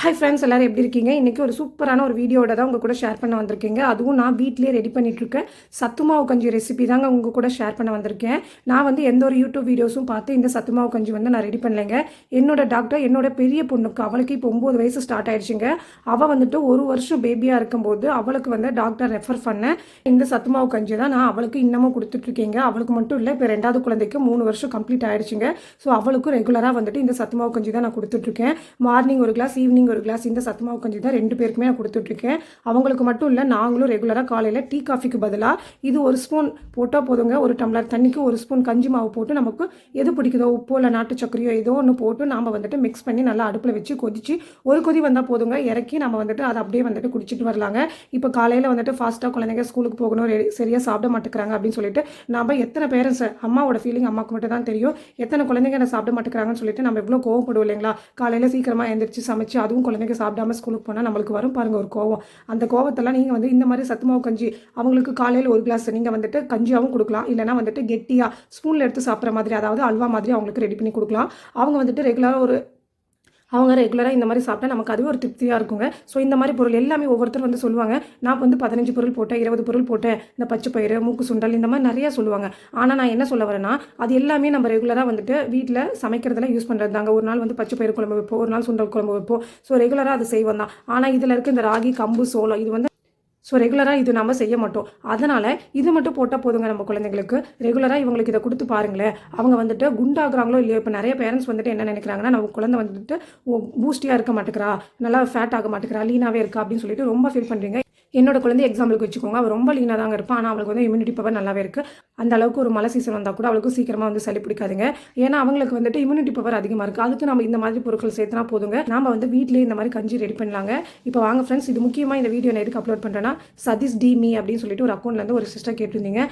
Hi friends எல்லோரும் எப்படி இருக்கீங்க? இன்றைக்கி ஒரு சூப்பரான ஒரு வீடியோட தான் உங்கள் கூட ஷேர் பண்ண வந்திருக்கீங்க. அதுவும் நான் வீட்லேயே ரெடி பண்ணிகிட்ருக்கேன் சத்துமாவு கஞ்சி ரெசிபி தாங்க உங்கள் கூட ஷேர் பண்ண வந்திருக்கேன். நான் வந்து எந்த ஒரு யூடியூப் வீடியோஸும் பார்த்து இந்த சத்துமாவு கஞ்சி வந்து நான் ரெடி பண்ணலைங்க. என்னோட டாக்டர் என்னோட பெரிய பொண்ணுக்கு அவளுக்கு இப்போ ஒம்பது வயசு ஸ்டார்ட் ஆயிடுச்சுங்க. அவள் வந்துட்டு ஒரு வருஷம் பேபியாக இருக்கும்போது அவளுக்கு வந்து டாக்டர் ரெஃபர் பண்ணேன் இந்த சத்துமாவு கஞ்சி தான் நான் அவளுக்கு இன்னமும் கொடுத்துட்ருக்கீங்க அவளுக்கு மட்டும் இல்லை இப்போ ரெண்டாவது குழந்தைக்கு மூணு வருஷம் கம்ப்ளீட் ஆயிடுச்சுங்க. ஸோ அவளுக்கும் ரெகுலராக வந்துட்டு இந்த சத்துமாவு கஞ்சி தான் நான் கொடுத்துட்ருக்கேன் மார்னிங் ஒரு கிளாஸ் ஈவினிங் ஒரு கிளாஸ் இந்த சத்துமாவு கஞ்சி தான் ரெண்டு பேருக்குமே நான் கொடுத்துட்ருக்கேன். அவங்களுக்கு மட்டும் இல்லை நாங்களும் ரெகுலராக காலையில் டீ காஃபிக்கு பதிலாக இது ஒரு ஸ்பூன் போட்டால் போதுங்க. ஒரு டம்ளர் தண்ணிக்கு ஒரு ஸ்பூன் கஞ்சி மாவு போட்டு நமக்கு எது பிடிக்குதோ உப்போ இல்லை நாட்டு சக்கரையோ ஏதோ ஒன்று போட்டு நாம் வந்துட்டு மிக்ஸ் பண்ணி நல்லா அடுப்பில் வச்சு கொதிச்சு ஒரு கொதி வந்தால் போதுங்க. இறக்கி நம்ம வந்துட்டு அதை அப்படியே வந்துட்டு குடிச்சிட்டு வரலாங்க. இப்போ காலையில் வந்துட்டு ஃபாஸ்ட்டாக குழந்தைங்க ஸ்கூலுக்கு போகணும் சரியாக சாப்பிட மாட்டேங்கிறாங்க அப்படின்னு சொல்லிட்டு நம்ம எத்தனை பேரண்ட்ஸ் அம்மாவோட ஃபீலிங் அம்மாவுக்கு மட்டும் தான் தெரியும். எத்தனை குழந்தைங்க என்ன சாப்பிட மாட்டேங்கிறாங்கன்னு சொல்லிட்டு நம்ம எவ்வளோ கோவப்படுவோம் இல்லைங்களா? காலையில் சீக்கிரமாக எழுந்திரிச்சு சமைச்சு அதுவும் குழந்தைங்க சாப்பிடாம ஸ்கூலுக்கு போனால் நம்மளுக்கு வரும் பாருங்க ஒரு கோவம். அந்த கோவத்தெல்லாம் நீங்கள் வந்து இந்த மாதிரி சத்துமாவு கஞ்சி அவங்களுக்கு காலையில் ஒரு கிளாஸ் நீங்கள் வந்துட்டு கஞ்சியாகவும் கொடுக்கலாம். இல்லைனா வந்துட்டு கெட்டியாக ஸ்பூனில் எடுத்து சாப்பிட்ற மாதிரி அதாவது அல்வா மாதிரி அவங்களுக்கு ரெடி பண்ணி கொடுக்கலாம். அவங்க வந்துட்டு ரெகுலராக ஒரு அவங்க ரெகுலராக இந்த மாதிரி சாப்பிட்டா நமக்கு அதுவே ஒரு திருப்தியாக இருக்குங்க. ஸோ இந்த மாதிரி பொருள் எல்லாமே ஒவ்வொருத்தர் வந்து சொல்லுவாங்க. நான் வந்து பதினஞ்சு பொருள் போட்டேன் இருபது பொருள் போட்டேன். இந்த பச்சை பயிறு மூக்கு சுண்டல் இந்த மாதிரி நிறையா சொல்லுவாங்க. ஆனால் நான் என்ன சொல்ல வரேன்னா அது எல்லாமே நம்ம ரெகுலராக வந்துட்டு வீட்டில் சமைக்கிறதுல யூஸ் பண்ணுறது தாங்க. ஒரு நாள் வந்து பச்சை பயிறு குழம்பு வைப்போம் ஒரு நாள் சுண்டல் குழம்பு வைப்போம். ஸோ ரெகுலராக அது செய்வோம் தான். ஆனால் இதில் இருக்க இந்த ராகி கம்பு சோளம் இது வந்து ஸோ ரெகுலராக இது நம்ம செய்ய மாட்டோம். அதனால் இது மட்டும் போட்டால் போதுங்க நம்ம குழந்தைங்களுக்கு. ரெகுலராக இவங்களுக்கு இதை கொடுத்து பாருங்களேன். அவங்க வந்துட்டு குண்டாகிறாங்களோ இல்லையோ இப்போ நிறைய பேரண்ட்ஸ் வந்துட்டு என்ன நினைக்கிறாங்கன்னா நம்ம குழந்தை வந்துட்டு பூஸ்டியாக இருக்க மாட்டேங்கிறா. நல்லா ஃபேட் ஆக மாட்டேங்கிறா. லீனாகவே இருக்கா அப்படின்னு சொல்லிட்டு ரொம்ப ஃபீல் பண்ணுறீங்க என்னோட குழந்தை எக்ஸாம்பிளுக்கு வச்சுக்கோங்க. அவள் ரொம்ப லீனாக தாங்க இருப்பான் ஆனால் அவளுக்கு வந்து இம்யூனிட்டி பவர் நல்லாவே இருக்குது அந்த அளவுக்கு ஒரு மழை சீசன் வந்தால் கூட அவளுக்கு சீக்கிரமாக வந்து சளி பிடிக்காதுங்க. ஏன்னா அவங்களுக்கு வந்துட்டு இம்யூனிட்டி பவர் அதிகமாக இருக்குது அதுக்கு நம்ம இந்த மாதிரி பொருட்கள் சேர்த்துனா போதுங்க. நாம வந்து வீட்டிலேயே இந்த மாதிரி கஞ்சி ரெடி பண்ணலாங்க. இப்போ வாங்க ஃப்ரெண்ட்ஸ் இது முக்கியமாக இந்த வீடியோ நான் எதுக்கு அப்லோட் பண்ணுறேன்னா சதீஷ் டி மீ அப்படின்னு சொல்லிட்டு ஒரு அக்கௌண்ட்லேருந்து ஒரு சிஸ்டர் கேட்டிருந்தீங்க.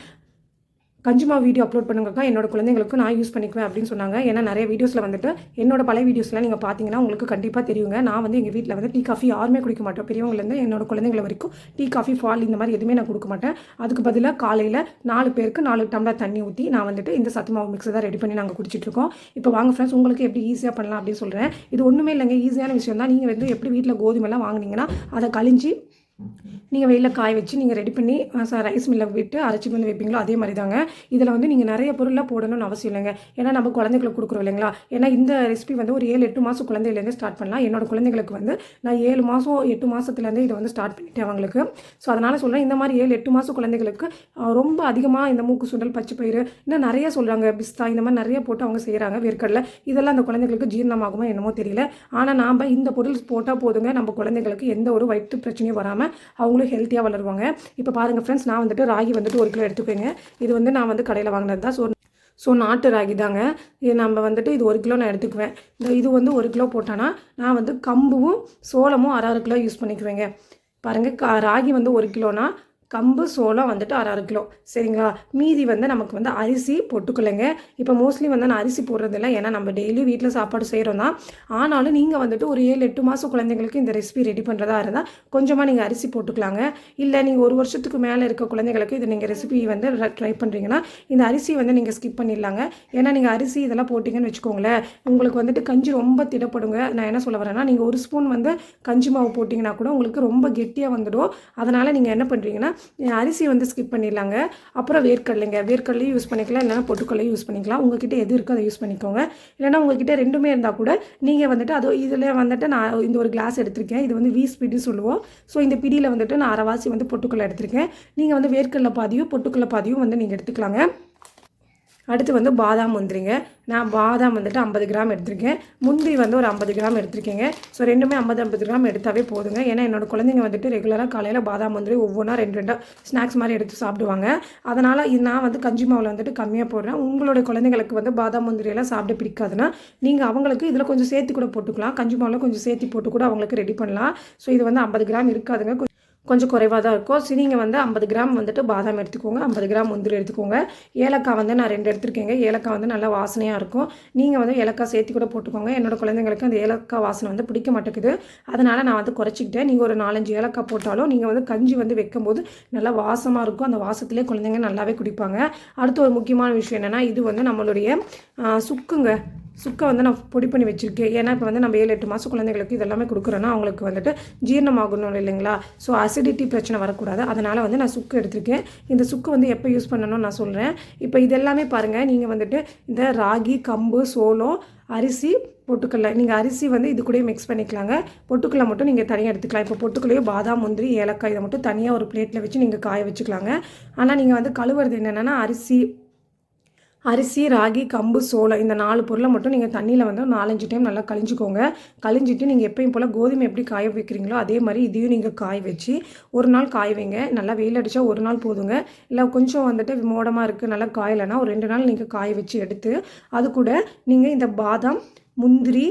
கஞ்சுமா வீடியோ அப்லோட் பண்ணுங்கக்கா. என்னோட குழந்தைங்களுக்கு நான் யூஸ் பண்ணிக்குவேன் அப்படின்னு சொன்னாங்க. ஏன்னா நிறைய வீடியோஸில் வந்துட்டு என்னோட பழைய வீடியோஸ்லாம் நீங்கள் பார்த்தீங்கன்னா உங்களுக்கு கண்டிப்பாக தெரியுங்க. நான் வந்து எங்கள் வீட்டில் வந்து டீ காஃபி யாருமே குடிக்க மாட்டோம். பெரியவங்கலேருந்து என்னோட குழந்தைங்கள வரைக்கும் டீ காஃபி ஃபால் இந்த மாதிரி எதுவுமே நான் கொடுக்க மாட்டேன். அதுக்கு பதிலாக காலையில் நாலு பேருக்கு நாலு டம்ளர் தண்ணி ஊற்றி நான் வந்துட்டு இந்த சத்து மாவு மிக்ஸை தான் ரெடி பண்ணி நாங்கள் குடிச்சிட்ருக்கோம் இப்போ வாங்க ஃப்ரெண்ட்ஸ் உங்களுக்கு எப்படி ஈஸியாக பண்ணலாம் அப்படின்னு சொல்கிறேன் இது ஒன்றுமே இல்லைங்க. ஈஸியான விஷயம் தான். நீங்கள் வந்து எப்படி வீட்டில் கோதுமைலாம் வாங்குனீங்கன்னா அதை கழிஞ்சி நீங்கள் வெயிலில் காய வச்சு நீங்கள் ரெடி பண்ணி ரைஸ் மில்லில் விட்டு அரைச்சி வந்து வைப்பீங்களோ அதே மாதிரி தாங்க இதில் வந்து நீங்கள் நிறைய பொருளாக போடணும்னு அவசியம் இல்லைங்க. ஏன்னா நம்ம குழந்தைங்களுக்கு கொடுக்குறோம் இல்லைங்களா? ஏன்னா இந்த ரெசிபி வந்து ஒரு ஏழு எட்டு மாதம் குழந்தையிலேருந்து ஸ்டார்ட் பண்ணலாம். என்னோட குழந்தைங்களுக்கு வந்து நான் ஏழு மாதம் எட்டு மாதத்துலேருந்து இதை வந்து ஸ்டார்ட் பண்ணிட்டேன் அவங்களுக்கு. ஸோ அதனால் சொல்கிறேன் இந்த மாதிரி ஏழு எட்டு மாதம் குழந்தைங்களுக்கு ரொம்ப அதிகமாக இந்த மூக்கு சுண்டல் பச்சை பயிறு இன்னும் நிறைய சொல்கிறாங்க பிஸ்தா இந்த மாதிரி நிறைய போட்டு அவங்க செய்கிறாங்க வேர்க்கடலை. இதெல்லாம் அந்த குழந்தைங்களுக்கு ஜீரணமாகுமோ என்னமோ தெரியல. ஆனால் நாம் இந்த பொருள் போட்டால் போதுங்க. நம்ம குழந்தைங்களுக்கு எந்த ஒரு வயிற்று பிரச்சனையும் வராமல் அவங்களும் ஹெல்த்தியாக வளருவாங்க. இப்போ பாருங்கள் ஃப்ரெண்ட்ஸ் நான் வந்துட்டு ராகி வந்துட்டு ஒரு கிலோ எடுத்துக்கோங்க. இது வந்து நான் வந்து கடையில் வாங்கினது தான் ஸோ ஸோ நாட்டு ராகி தாங்க. இது நம்ம வந்துட்டு இது ஒரு கிலோ நான் எடுத்துக்குவேன். இந்த இது வந்து ஒரு கிலோ போட்டோன்னா நான் வந்து கம்பும் சோளமும் அரை அரை கிலோ யூஸ் பண்ணிக்குவேங்க. பாருங்கள் கா ராகி வந்து ஒரு கிலோனா கம்பு சோளம் வந்துட்டு அரை அரை கிலோ. சரிங்களா? மீதி வந்து நமக்கு வந்து அரிசி போட்டுக்கலைங்க. இப்போ மோஸ்ட்லி வந்து நான் அரிசி போடுறதில்ல. ஏன்னா நம்ம டெய்லி வீட்டில் சாப்பாடு செய்கிறோம் தான். ஆனாலும் நீங்கள் வந்துட்டு ஒரு ஏழு எட்டு மாதம் குழந்தைங்களுக்கு இந்த ரெசிபி ரெடி பண்ணுறதா இருந்தால் கொஞ்சமாக நீங்கள் அரிசி போட்டுக்கலாங்க. இல்லை நீங்கள் ஒரு வருஷத்துக்கு மேலே இருக்க குழந்தைங்களுக்கு இது நீங்கள் ரெசிபி வந்து ட்ரை பண்ணுறீங்கன்னா இந்த அரிசி வந்து நீங்கள் ஸ்கிப் பண்ணிடலாங்க. ஏன்னா நீங்கள் அரிசி இதெல்லாம் போட்டிங்கன்னு வச்சுக்கோங்களேன் உங்களுக்கு வந்துட்டு கஞ்சி ரொம்ப திடப்படுங்க. நான் என்ன சொல்ல வரேன்னா நீங்கள் ஒரு ஸ்பூன் வந்து கஞ்சி மாவு போட்டிங்கன்னா கூட உங்களுக்கு ரொம்ப கெட்டியாக வந்துடும். அதனால் நீங்கள் என்ன பண்ணுறீங்கன்னா அரிசி வந்து ஸ்கிப் பண்ணிடலாங்க. அப்புறம் வேர்க்கடலைங்க. வேர்க்கடலையும் யூஸ் பண்ணிக்கலாம். இல்லைனா பொட்டுக்கடலையும் யூஸ் பண்ணிக்கலாம். உங்ககிட்ட எது இருக்கோ அதை யூஸ் பண்ணிக்கோங்க. இல்லைனா உங்ககிட்ட ரெண்டுமே இருந்தால் கூட நீங்கள் வந்துட்டு அது இதில் வந்துட்டு நான் இந்த ஒரு கிளாஸ் எடுத்திருக்கேன். இது வந்து வீஸ் பிடி சொல்லுவோம். ஸோ இந்த பிடியில் வந்துட்டு நான் அரைவாசி வந்து பொட்டுக்கடலை எடுத்திருக்கேன். நீங்கள் வந்து வேர்க்கடலை பாதியும் பொட்டுக்கடலை பாதியும் வந்து நீங்கள் எடுத்துக்கலாங்க. அடுத்து வந்து பாதாம் முந்திரிங்க. நான் பாதாம் வந்துட்டு ஐம்பது கிராம் எடுத்திருக்கேன். முந்திரி வந்து ஒரு ஐம்பது கிராம் எடுத்திருக்கேங்க. ஸோ ரெண்டுமே ஐம்பது ஐம்பது கிராம் எடுத்தாவே போதுங்க. ஏன்னா என்னோடய குழந்தைங்க வந்துட்டு ரெகுலராக காலையில் பாதாம் முந்திரி ஒவ்வொன்றா ரெண்டு ரெண்டாக ஸ்நாக்ஸ் மாதிரி எடுத்து சாப்பிடுவாங்க. அதனால் இது நான் வந்து கஞ்சி மாவில் வந்துட்டு கம்மியாக போடுறேன். உங்களுடைய குழந்தைங்களுக்கு வந்து பாதாம் முந்திரி எல்லாம் சாப்பிட பிடிக்காதுன்னா நீங்கள் அவங்களுக்கு இதில் கொஞ்சம் சேர்த்து கூட போட்டுக்கலாம். கஞ்சி மாவில் கொஞ்சம் சேர்த்து போட்டு கூட அவங்களுக்கு ரெடி பண்ணலாம். ஸோ இது வந்து ஐம்பது கிராம் இருக்காதுங்க. கொஞ்சம் குறைவாக தான் இருக்கும். சரி நீங்கள் வந்து ஐம்பது கிராம் வந்துட்டு பாதாம் எடுத்துக்கோங்க. ஐம்பது கிராம் முந்திரி எடுத்துக்கோங்க. ஏலக்காய் வந்து நான் ரெண்டு எடுத்துருக்கேங்க. ஏலக்காய் வந்து நல்லா வாசனையாக இருக்கும். நீங்கள் வந்து ஏலக்காய் சேர்த்து கூட போட்டுக்கோங்க. என்னோடய குழந்தைங்களுக்கு அந்த ஏலக்காய் வாசனை வந்து பிடிக்க மாட்டேங்குது. அதனால் நான் வந்து குறைச்சிக்கிட்டேன். நீங்கள் ஒரு நாலஞ்சு ஏலக்காய் போட்டாலும் நீங்கள் வந்து கஞ்சி வந்து வைக்கும்போது நல்லா வாசமாக இருக்கும். அந்த வாசத்துலேயே குழந்தைங்க நல்லாவே குடிப்பாங்க. அடுத்து ஒரு முக்கியமான விஷயம் என்னென்னா இது வந்து நம்மளுடைய சுக்குங்க. சுக்கை வந்து நான் பொடி பண்ணி வச்சுருக்கேன். ஏன்னா இப்போ வந்து நம்ம ஏழு எட்டு மாதம் குழந்தைகளுக்கு இதெல்லாமே கொடுக்குறோன்னா அவங்களுக்கு வந்துட்டு ஜீரணமாகணும் இல்லைங்களா? ஸோ அசிடிட்டி பிரச்சனை வரக்கூடாது. அதனால் வந்து நான் சுக்கு எடுத்திருக்கேன். இந்த சுக்கு வந்து எப்போ யூஸ் பண்ணணும்னு நான் சொல்கிறேன் இப்போ இதெல்லாமே பாருங்கள் நீங்கள் வந்துட்டு இந்த ராகி கம்பு சோளம் அரிசி பொட்டுக்கடலை. நீங்கள் அரிசி வந்து இது கூட மிக்ஸ் பண்ணிக்கலாங்க. பொட்டுக்கடலை மட்டும் நீங்கள் தனியாக எடுத்துக்கலாம். இப்போ பொட்டுக்கல்லையோ பாதாம் முந்திரி ஏலக்காய் இதை மட்டும் தனியாக ஒரு பிளேட்டில் வச்சு நீங்கள் காய வச்சுக்கலாங்க. ஆனால் நீங்கள் வந்து கழுவுறது என்னென்னா அரிசி அரிசி ராகி கம்பு சோளம் இந்த நாலு பொருளை மட்டும் நீங்கள் தண்ணியில் வந்து நாலஞ்சு டைம் நல்லா கழிஞ்சிக்கோங்க. கழிஞ்சிட்டு நீங்கள் எப்பயும் போல் கோதுமை எப்படி காய வைக்கிறீங்களோ அதே மாதிரி இதையும் நீங்கள் காய வச்சு ஒரு நாள் காய வைங்க. நல்லா வெயில் அடித்தா ஒரு நாள் போதுங்க. இல்லை கொஞ்சம் வந்துட்டு மோடமாக இருக்குது நல்லா காயலைன்னா ஒரு ரெண்டு நாள் நீங்கள் காய வச்சு எடுத்து அது கூட நீங்கள் இந்த பாதாம் முந்திரி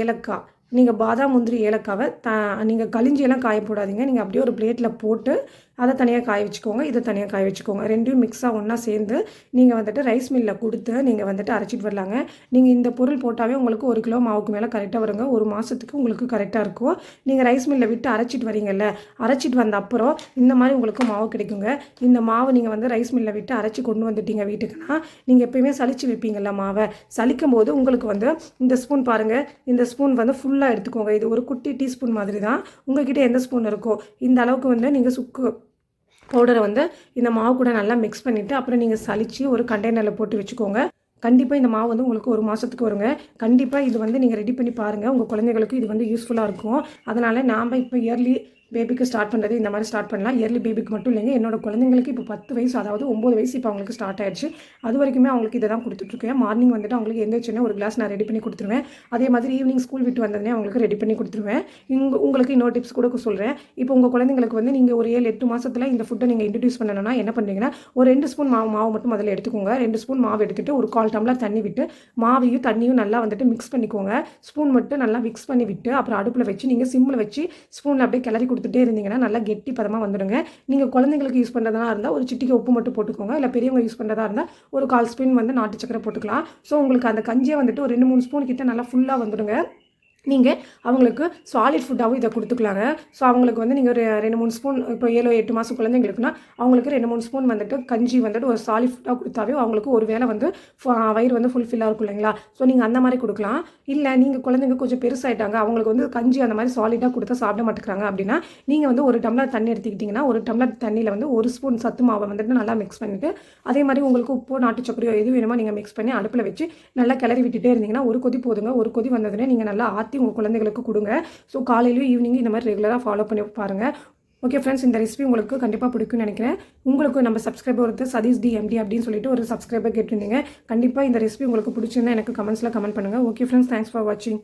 ஏலக்காய் நீங்கள் பாதாம் முந்திரி ஏலக்காவை த நீங்கள் கழிஞ்சியெல்லாம் காய போடாதீங்க நீங்கள் அப்படியே ஒரு பிளேட்டில் போட்டு அதை தனியாக காய வச்சுக்கோங்க இதை தனியாக காய வச்சுக்கோங்க. ரெண்டையும் மிக்ஸாக ஒன்றா சேர்ந்து நீங்கள் வந்துட்டு ரைஸ் மில்லில் கொடுத்து நீங்கள் வந்துட்டு அரைச்சிட்டு வரலாங்க. நீங்கள் இந்த பொருள் போட்டாவே உங்களுக்கு ஒரு கிலோ மாவுக்கு மேலே கரெக்டாக வருங்க. ஒரு மாதத்துக்கு உங்களுக்கு கரெக்டாக இருக்கும். நீங்கள் ரைஸ் மில்லில் விட்டு அரைச்சிட்டு வரீங்கல்ல அரைச்சிட்டு வந்த அப்புறம் இந்த மாதிரி உங்களுக்கு மாவு கிடைக்குங்க. இந்த மாவு நீங்கள் வந்து ரைஸ் மில்லில் விட்டு அரைச்சி கொண்டு வந்துட்டீங்க வீட்டுக்குன்னா நீங்கள் எப்பயுமே சளிச்சு வைப்பீங்கள்ல மாவை. சலிக்கும் போது உங்களுக்கு வந்து இந்த ஸ்பூன் பாருங்கள் இந்த ஸ்பூன் வந்து ஃபுல் ஃபுல்லாக எடுத்துக்கோங்க. இது ஒரு குட்டி டீஸ்பூன் மாதிரி தான். உங்ககிட்ட எந்த ஸ்பூன் இருக்கோ இந்த அளவுக்கு வந்து நீங்கள் சுக்கு பவுடரை வந்து இந்த மாவு கூட நல்லா மிக்ஸ் பண்ணிவிட்டு அப்புறம் நீங்கள் சளிச்சு ஒரு கண்டெய்னரில் போட்டு வச்சுக்கோங்க. கண்டிப்பாக இந்த மாவு வந்து உங்களுக்கு ஒரு மாதத்துக்கு வருங்க. கண்டிப்பாக இது வந்து நீங்கள் ரெடி பண்ணி பாருங்கள் உங்கள் குழந்தைகளுக்கு இது வந்து யூஸ்ஃபுல்லாக இருக்கும். அதனால் நாம் இப்போ இயர்லி பேபிக்கு ஸ்டார்ட் பண்ணுறது இந்த மாதிரி ஸ்டார்ட் பண்ணலாம். இயர்லி பேபிக்கு மட்டும் இல்லைங்க. என்னோட குழந்தைங்களுக்கு இப்போ பத்து வயசு அதாவது ஒம்பது வயசு இப்போ அவங்களுக்கு ஸ்டார்ட் ஆயிடுச்சு. அது வரைக்குமே அவங்களுக்கு இதை தான் கொடுத்துட்ருக்கேன். மார்னிங் வந்துட்டு அவங்களுக்கு எந்திரிச்சுன்னா ஒரு கிளாஸ் நான் ரெடி பண்ணி கொடுத்துருவேன். அதே மாதிரி ஈவினிங் ஸ்கூல் விட்டு வந்ததுனே அவங்களுக்கு ரெடி பண்ணி கொடுத்துருவேன். இங்க உங்களுக்கு இன்னொரு டிப்ஸ் கூட சொல்கிறேன் இப்போ உங்கள் குழந்தைங்களுக்கு வந்து நீங்கள் ஒரு ஏழு எட்டு மாதத்தில் இந்த ஃபுட்டை நீங்கள் இன்ட்ரடியூஸ் பண்ணணும்னா என்ன பண்ணுறீங்கன்னா ஒரு ரெண்டு ஸ்பூன் மாவு மாவு மட்டும் முதல்ல எடுத்துக்கோங்க. ரெண்டு ஸ்பூன் மாவு எடுத்துகிட்டு ஒரு கால் டம்ளர் தண்ணி விட்டு மாவையும் தண்ணியும் நல்லா வந்துட்டு மிக்ஸ் பண்ணிக்கோங்க. ஸ்பூன் மட்டும் நல்லா மிக்ஸ் பண்ணி விட்டு அப்புறம் அடுப்பில் வச்சு நீங்கள் சிம்மில் வச்சு ஸ்பூனில் அப்படியே கிளறி கொடுத்துட்டே இருந்தீங்கன்னா நல்லா கெட்டி பதமாக வந்துடுங்க. நீங்கள் குழந்தைங்களுக்கு யூஸ் பண்ணுறதா இருந்தால் ஒரு சிட்டிக்கு உப்பு மட்டும் போட்டுக்கோங்க. இல்லை பெரியவங்க யூஸ் பண்ணுறதா இருந்தால் ஒரு கால் ஸ்பூன் வந்து நாட்டு சக்கரை போட்டுக்கலாம். ஸோ உங்களுக்கு அந்த கஞ்சியை வந்துட்டு ஒரு ரெண்டு மூணு ஸ்பூன் கிட்ட நல்லா ஃபுல்லாக வந்துடுங்க. நீங்கள் அவங்களுக்கு சாலிட் ஃபுட்டாகவும் இதை கொடுத்துக்கலாங்க. ஸோ அவங்களுக்கு வந்து நீங்கள் ஒரு ரெண்டு மூணு ஸ்பூன் இப்போ ஏழோ எட்டு மாதம் குழந்தைங்களுக்குன்னா அவங்களுக்கு ரெண்டு மூணு ஸ்பூன் வந்துட்டு கஞ்சி வந்துட்டு ஒரு சாலிட் ஃபுட்டாக கொடுத்தாவே அவங்களுக்கு ஒரு வேளை வந்து வயிறு வந்து ஃபுல்ஃபில்லாக இருக்கும் இல்லைங்களா? ஸோ நீங்கள் அந்த மாதிரி கொடுக்கலாம். இல்லை நீங்கள் குழந்தைங்க கொஞ்சம் பெருசாயிட்டாங்க அவங்களுக்கு வந்து கஞ்சி அந்த மாதிரி சாலிடாக கொடுத்தா சாப்பிட மாட்டேங்கிறாங்க அப்படின்னா நீங்கள் வந்து ஒரு டம்ளர் தண்ணி எடுத்துக்கிட்டிங்கன்னா ஒரு டம்ளர் தண்ணியில் வந்து ஒரு ஸ்பூன் சத்து மாவை வந்துட்டு நல்லா மிக்ஸ் பண்ணிவிட்டு அதே மாதிரி உங்களுக்கு உப்பு நாட்டு சக்கரையோ எது வேணுமோ நீங்கள் மிக்ஸ் பண்ணி அடுப்பில் வச்சு நல்லா கிளறி விட்டுட்டே இருந்தீங்கன்னா ஒரு கொதி போதுங்க. ஒரு கொதி வந்ததுன்னே நீங்கள் நல்லா ஆற்றி உங்கள் குழந்தைகளுக்கு கொடுங்க. ஸோ காலையிலையும் ஈவினிங் இந்த மாதிரி ரெகுலராக ஃபாலோ பண்ணி பாருங்கள் ஓகே ஃப்ரெண்ட்ஸ் இந்த ரெசிபி உங்களுக்கு கண்டிப்பாக பிடிக்கும்னு நினைக்கிறேன். உங்களுக்கு நம்ம சப்ஸ்கிரைபர் ஒருத்தர் சதீஷ் டி எம்டி அப்படின்னு சொல்லிட்டு ஒரு சப்ஸ்கிரைபர் கேட்டிருந்தீங்க. கண்டிப்பாக இந்த ரெசிபி உங்களுக்கு பிடிச்சிருந்தா எனக்கு கமெண்ட்ஸில் கமெண்ட் பண்ணுங்கள் ஓகே ஃப்ரெண்ட்ஸ் தேங்க்ஸ் ஃபார் வாட்சிங்